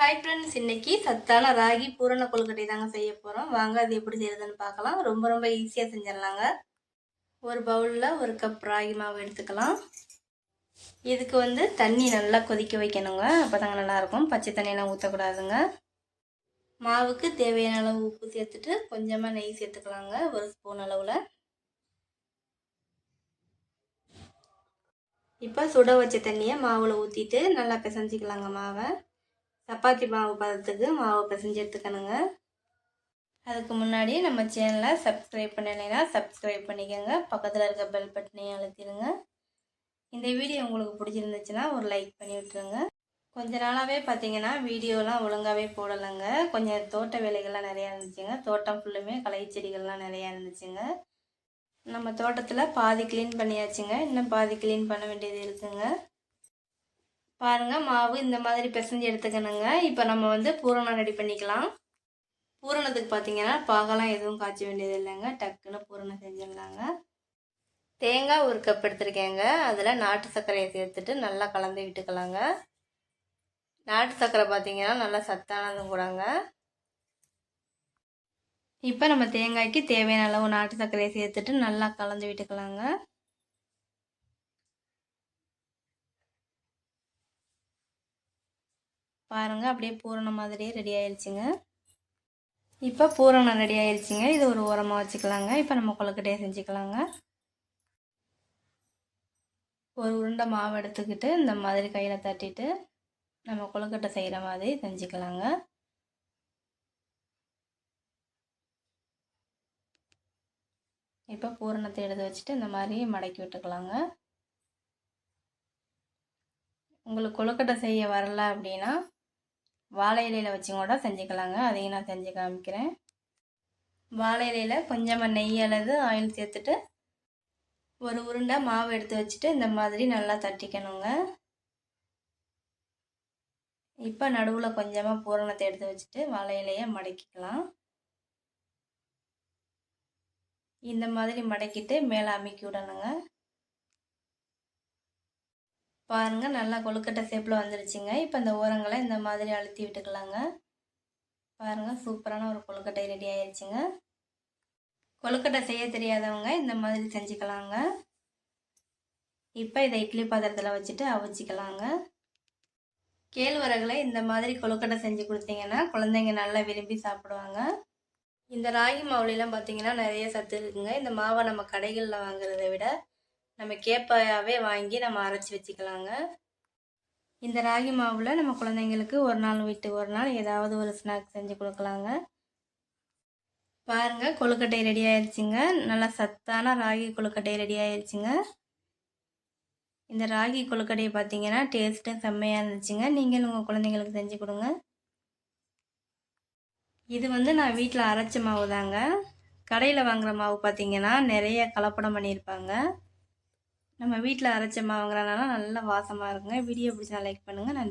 Hi friends இன்னைக்கு சத்தான ராகி பூரண கொழுக்கட்டை தாங்க செய்ய போகிறோம் வாங்க அது எப்படி செய்யறதுன்னு பார்க்கலாம். ரொம்ப ரொம்ப ஈஸியாக செஞ்சிடலாங்க. ஒரு பவுலில் ஒரு கப் ராகி மாவு எடுத்துக்கலாம். இதுக்கு வந்து தண்ணி நல்லா கொதிக்க வைக்கணுங்க. அப்போ தாங்க நல்லாயிருக்கும். பச்சை தண்ணியெல்லாம் ஊற்றக்கூடாதுங்க மாவுக்கு தேவையான அளவு உப்பு சேர்த்துட்டு கொஞ்சமாக நெய் சேர்த்துக்கலாங்க ஒரு ஸ்பூன் அளவில். இப்போ சுட வச்ச தண்ணியை மாவில் ஊற்றிட்டு நல்லா பிசைஞ்சிக்கலாங்க மாவை. சப்பாத்தி மாவு பதத்துக்கு மாவு பிசைஞ்சு எடுத்துக்கணுங்க. அதுக்கு முன்னாடி நம்ம சேனலை சப்ஸ்கிரைப் பண்ணலைன்னா சப்ஸ்கிரைப் பண்ணிக்கோங்க. பக்கத்தில் இருக்க பெல் பட்டனையும் அழுத்திடுங்க. இந்த வீடியோ உங்களுக்கு பிடிச்சிருந்துச்சுன்னா ஒரு லைக் பண்ணி விட்டுருங்க. கொஞ்ச நாளாகவே பார்த்தீங்கன்னா வீடியோலாம் ஒழுங்காகவே போடலைங்க. கொஞ்சம் தோட்ட வேலைகள்லாம் நிறையா இருந்துச்சுங்க. தோட்டம் ஃபுல்லுமே களை செடிகள்லாம் நிறையா இருந்துச்சுங்க. நம்ம தோட்டத்தில் பாதி க்ளீன் பண்ணியாச்சுங்க. இன்னும் பாதி க்ளீன் பண்ண வேண்டியது இருக்குங்க. பாருங்கள் மாவு இந்த மாதிரி பிசைஞ்சு எடுத்துக்கணுங்க. இப்போ நம்ம வந்து பூரணம் ரெடி பண்ணிக்கலாம். பூரணத்துக்கு பார்த்தீங்கன்னா பாகலாம் எதுவும் காய்ச்ச வேண்டியது இல்லைங்க. டக்குன்னு பூரணம் செஞ்சிடலாங்க. தேங்காய் ஒரு கப் எடுத்துருக்கேங்க. அதில் நாட்டு சர்க்கரையை சேர்த்துட்டு நல்லா கலந்து விட்டுக்கலாங்க. நாட்டு சர்க்கரை பார்த்தீங்கன்னா நல்லா சத்தானதும் கூடங்க. இப்போ நம்ம தேங்காய்க்கு தேவையான அளவு நாட்டு சர்க்கரையை சேர்த்துட்டு நல்லா கலந்து விட்டுக்கலாங்க. பாருங்கள் அப்படியே பூரணம் மாதிரியே ரெடி ஆயிடுச்சுங்க. இப்போ பூரணம் ரெடி ஆயிடுச்சுங்க. இது ஒரு உரமாக வச்சுக்கலாங்க. இப்போ நம்ம கொழுக்கட்டையை செஞ்சுக்கலாங்க. ஒரு உருண்டை மாவு எடுத்துக்கிட்டு இந்த மாதிரி கையில் தட்டிட்டு நம்ம கொழுக்கட்டை செய்கிற மாதிரி செஞ்சுக்கலாங்க. இப்போ பூரணத்தை எடுத்து வச்சுட்டு இந்த மாதிரி மடக்கி விட்டுக்கலாங்க. உங்களுக்கு கொழுக்கட்டை செய்ய வரல அப்படின்னா வாழை இலையில் வச்சு கூட செஞ்சுக்கலாங்க. அதையும் நான் செஞ்சு காமிக்கிறேன். வாழை இலையில் கொஞ்சமாக நெய் அல்லது ஆயில் சேர்த்துட்டு ஒரு உருண்டை மாவு எடுத்து வச்சுட்டு இந்த மாதிரி நல்லா தட்டிக்கணுங்க. இப்போ நடுவில் கொஞ்சமாக பூரணத்தை எடுத்து வச்சுட்டு வாழை இலையை மடக்கிக்கலாம். இந்த மாதிரி மடக்கிட்டு மேலே அமுக்கி விடணுங்க. பாருங்கள் நல்லா கொழுக்கட்டை ஷேப்பில் வந்துருச்சுங்க. இப்போ இந்த ஓரங்களை இந்த மாதிரி அழுத்தி விட்டுக்கலாங்க. பாருங்கள் சூப்பரான ஒரு கொழுக்கட்டை ரெடி ஆயிடுச்சுங்க கொழுக்கட்டை செய்ய தெரியாதவங்க இந்த மாதிரி செஞ்சுக்கலாங்க. இப்போ இதை இட்லி பாத்திரத்தில் வச்சுட்டு அவிச்சிக்கலாங்க. கேழ்வரகுல இந்த மாதிரி கொழுக்கட்டை செஞ்சு கொடுத்தீங்கன்னா குழந்தைங்க நல்லா விரும்பி சாப்பிடுவாங்க. இந்த ராகி மாவுலாம் பார்த்தீங்கன்னா நிறைய சத்து இருக்குங்க. இந்த மாவை நம்ம கடைகளில் வாங்குறத விட நம்ம கேப்பாயாவே வாங்கி நம்ம அரைச்சி வச்சுக்கலாங்க. இந்த ராகி மாவில் நம்ம குழந்தைங்களுக்கு ஒரு நாள் விட்டு ஒரு நாள் ஏதாவது ஒரு ஸ்நாக்ஸ் செஞ்சு கொடுக்கலாங்க. பாருங்கள் கொழுக்கட்டை ரெடி ஆயிடுச்சுங்க நல்லா சத்தான ராகி கொழுக்கட்டை ரெடி ஆயிடுச்சுங்க இந்த ராகி கொழுக்கட்டையை பார்த்தீங்கன்னா டேஸ்ட்டும் செம்மையாக இருந்துச்சுங்க. நீங்களும் உங்கள் குழந்தைங்களுக்கு செஞ்சு கொடுங்க. இது வந்து நான் வீட்டில் அரைச்ச மாவு தாங்க கடையில் வாங்குகிற மாவு பார்த்திங்கன்னா நிறைய கலப்படம் பண்ணியிருப்பாங்க. நம்ம வீட்டில் அரைச்ச மாவுங்கிறனால நல்லா வாசமாக இருக்குங்க. வீடியோ பிடிச்சா லைக் பண்ணுங்கள் நன்றி.